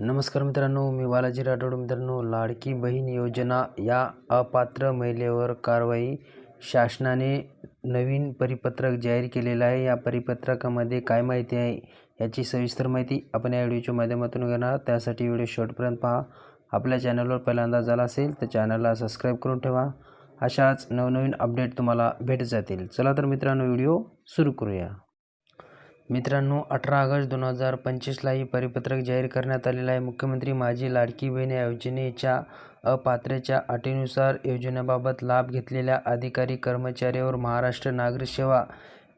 नमस्कार मित्रांनो मी बालाजी राठोड. मित्रांनो लाडकी बहीण योजना या अपात्र महिलेवर कारवाई शासनाने नवीन परिपत्रक जाहीर केलेलं आहे. या परिपत्रकामध्ये काय माहिती आहे याची सविस्तर माहिती आपण या व्हिडिओच्या माध्यमातून घेणार त्यासाठी व्हिडिओ शॉर्टपर्यंत पहा. आपल्या चॅनलवर पहिल्यांदा झाला असेल तर चॅनलला सबस्क्राईब करून ठेवा. अशाच नवनवीन अपडेट तुम्हाला भेट जातील. चला तर मित्रांनो व्हिडिओ सुरू करूया. मित्रांनो अठरा ऑगस्ट दोन हजार पंचवीसला ही परिपत्रक जाहीर करण्यात आलेलं आहे. मुख्यमंत्री माझी लाडकी बहीण या योजनेच्या अपात्रेच्या अटीनुसार योजनेबाबत लाभ घेतलेल्या अधिकारी कर्मचाऱ्यावर महाराष्ट्र नागरी सेवा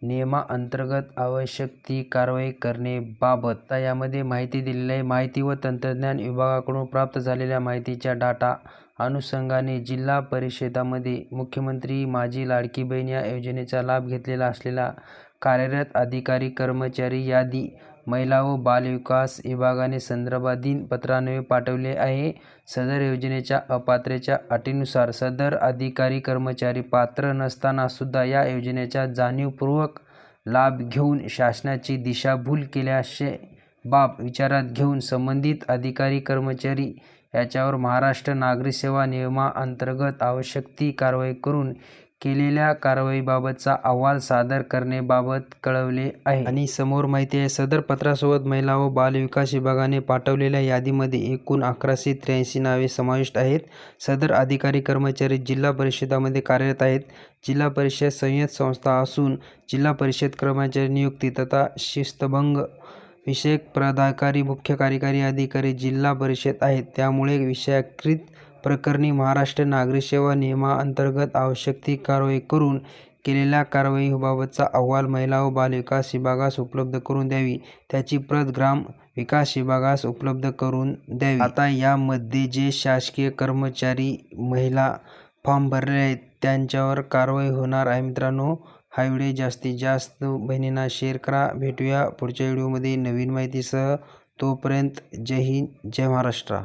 नियमाअंतर्गत आवश्यक ती कारवाई करण्याबाबत यामध्ये माहिती दिलेली आहे. माहिती व तंत्रज्ञान विभागाकडून प्राप्त झालेल्या माहितीच्या डाटा अनुषंगाने जिल्हा परिषदामध्ये मुख्यमंत्री माझी लाडकी बहीण या योजनेचा लाभ घेतलेला असलेला कार्यरत अधिकारी कर्मचारी यादी महिला व बालविकास विभागाने संदर्भाधीन पत्रान्वये पाठवले आहे. सदर योजनेच्या अपात्रेच्या अटीनुसार सदर अधिकारी कर्मचारी पात्र नसताना सुद्धा या योजनेचा जाणीवपूर्वक लाभ घेऊन शासनाची दिशाभूल केल्याचे बाब विचारात घेऊन संबंधित अधिकारी कर्मचारी याच्यावर महाराष्ट्र नागरी सेवा नियमाअंतर्गत आवश्यक ती कारवाई करून केलेल्या कारवाईबाबतचा अहवाल सादर करण्याबाबत कळवले आहे. आणि समोर माहिती आहे सदर पत्रासोबत महिला व बालविकास विभागाने पाठवलेल्या यादीमध्ये एकूण अकराशे त्र्याऐंशी नावे समाविष्ट आहेत. सदर अधिकारी कर्मचारी जिल्हा परिषदामध्ये कार्यरत आहेत. जिल्हा परिषद संयत संस्था असून जिल्हा परिषद कर्मचारी नियुक्ती तथा शिस्तभंग विषयक पदाधिकारी मुख्य कार्यकारी अधिकारी जिल्हा परिषद आहेत. त्यामुळे विषयाकृत प्रकरणी महाराष्ट्र नागरी सेवा नियमाअंतर्गत आवश्यक ती कारवाई करून केलेल्या कारवाईबाबतचा अहवाल महिला व बालविकास विभागास उपलब्ध करून द्यावी. त्याची प्रत ग्राम विकास विभागास उपलब्ध करून द्यावी. आता यामध्ये जे शासकीय कर्मचारी महिला फॉर्म भरले आहेत त्यांच्यावर कारवाई होणार आहे मित्रांनो. हा व्हिडिओ जास्तीत जास्त बहिणींना शेअर करा. भेटूया पुढच्या व्हिडिओमध्ये. नवीन माहितीसह तोपर्यंत जय हिंद जय महाराष्ट्र.